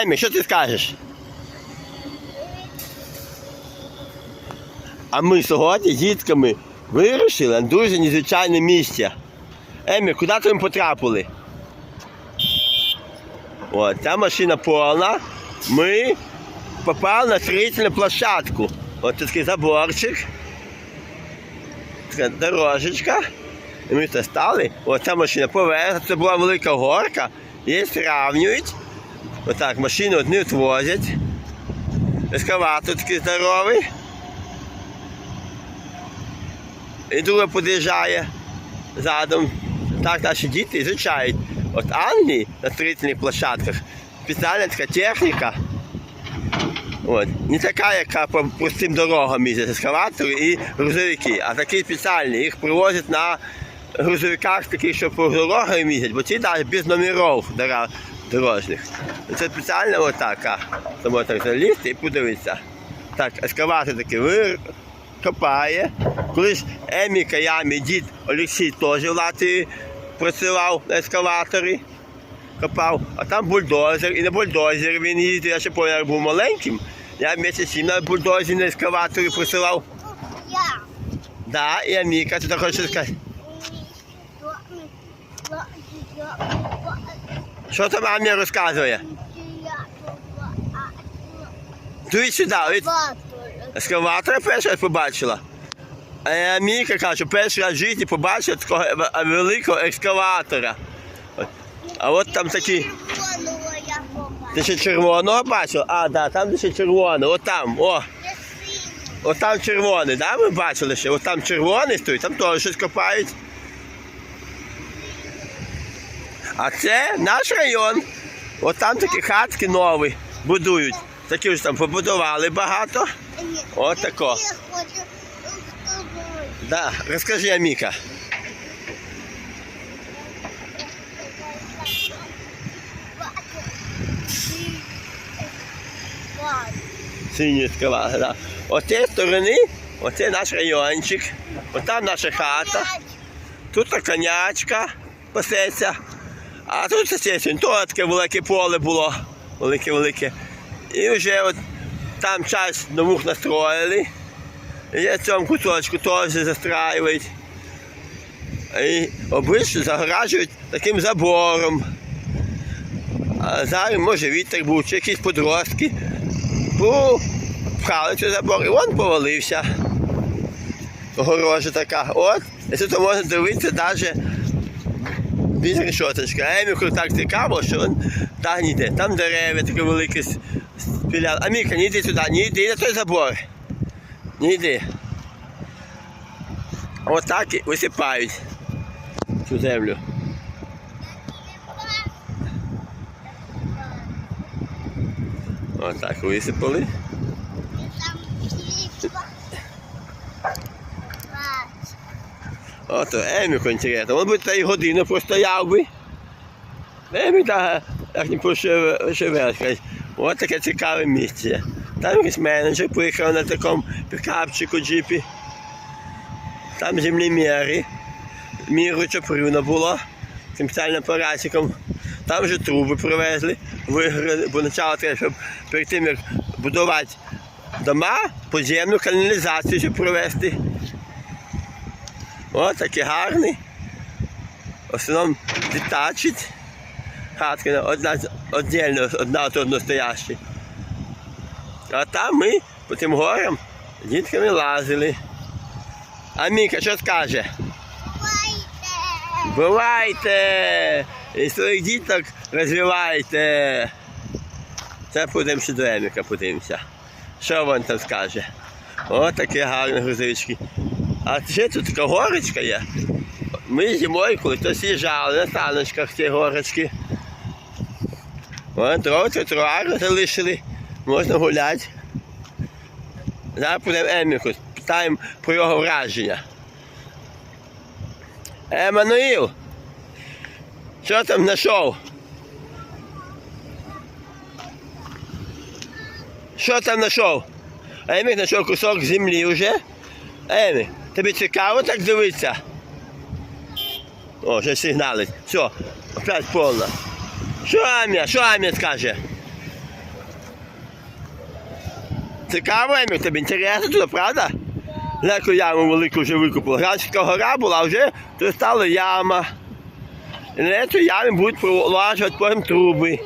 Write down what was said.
Емі, що ти скажеш? А ми сьогодні з дітками вирушили на дуже незвичайне місце. Емі, куди то ми потрапили? От, ця машина повна. Ми попали на строительну площадку. Тут такий заборчик. Така дорожечка. І ми тут стали. От ця машина поверху, це була велика горка. Її сравнюють. Отак, машину одні відвозять. Ескаватор такий здоровий. І друга під'їжджає задом. Так наші діти ізучають. От Англії на строительних площадках спеціальна така техніка. От. Не така, яка по простим дорогам їздять ескаватори і грузовики, а такі спеціальні. Їх привозять на грузовиках, такі, що по дорогам їздять, бо ці навіть без номерів дорожніх. Це спеціальна отака. Тому так залізти і подивитися. Так, ескаватор такий вир... копає. Колись Емі Каямі, дід Олексій теж в Латвії працював на ескаваторі. Копав, а там бульдозер, і на бульдозері він їздив, я ще пам'ятаю, був маленьким. Я місяць на бульдозері на ескаваторі працював. Да, і Аміка, ти так хочеш сказати. Що там мамі розказує? Дивись сюди, ось ескаватора перший раз побачила. А Аміка каже, що перший раз в житті побачила такого е- великого екскаватора. А от там такі. Ти ще червоного бачив? А, да, там ще червоний, от там, о. От там червоний, да, ми бачили ще? От там червоний стоїть, там теж щось копають. А це наш район. От там такі хатки нові будують. Такі ж там побудували багато. От тако. Да, розкажи, Аміка. Синій ескаватор, да. Цієї сторони, оце наш райончик, от там наша хата, тут конячка пасеться, а тут то таке велике поле було, велике-велике. І вже от там час домух настроїли. І я цьому кусочку теж застраюють. І обично загоражують таким забором. А зараз може вітер був, чи якісь подростки. Пхали цей забор і він повалився. Огорожа така. От. І тут можна дивитися навіть без решоточки. А Еміку так цікаво, що він так не йде. Там дерева такі великі спіляли. А Міка, не йди туди, не йди на той забор. Не йди. Отак і висипають цю землю. Отак висипали. Ото Еміку інтересно. Він би та й годину простояв би. Емі так, як не пошевелкать. Ось таке цікаве місце. Там якийсь менеджер поїхав на такому пікапчику джипі. Там землеміри. Міру чопрюна було. Цим спеціальним апаратиком. Там вже труби привезли, виграли, бо почало треба, щоб перед тим як будувати дома, подземну каналізацію щоб провести. О, такий гарний. В основному детачить. Хатки одна віддільно, одна от одна стояща. А там ми по тим горам дітками лазили. А Міка що скаже? Бувайте! І своїх діток розвивайте. Це будемо ще до Еміка подивимося. Що він там скаже? О, такі гарні грузовички. А ще тут така горочка є. Ми зимою, коли хтось їжджали на саночках ці горочки. Вон трохи тротуар залишили, можна гуляти. Зараз будемо Еміку, питаємо про його враження. Еммануїл, що там знайшов? Що там знайшов? Емік знайшов кусок землі вже. Емі, Тобі цікаво так дивитися? О, вже сигналить. Все, опять повно. Що Амія? Що Амія скаже? Цікаво, Амія, тобі інтересно туди, правда? Леку яму велику вже викупили. Раніше гора була, вже, то стала яма. І на цю яму будуть проложувати потім труби.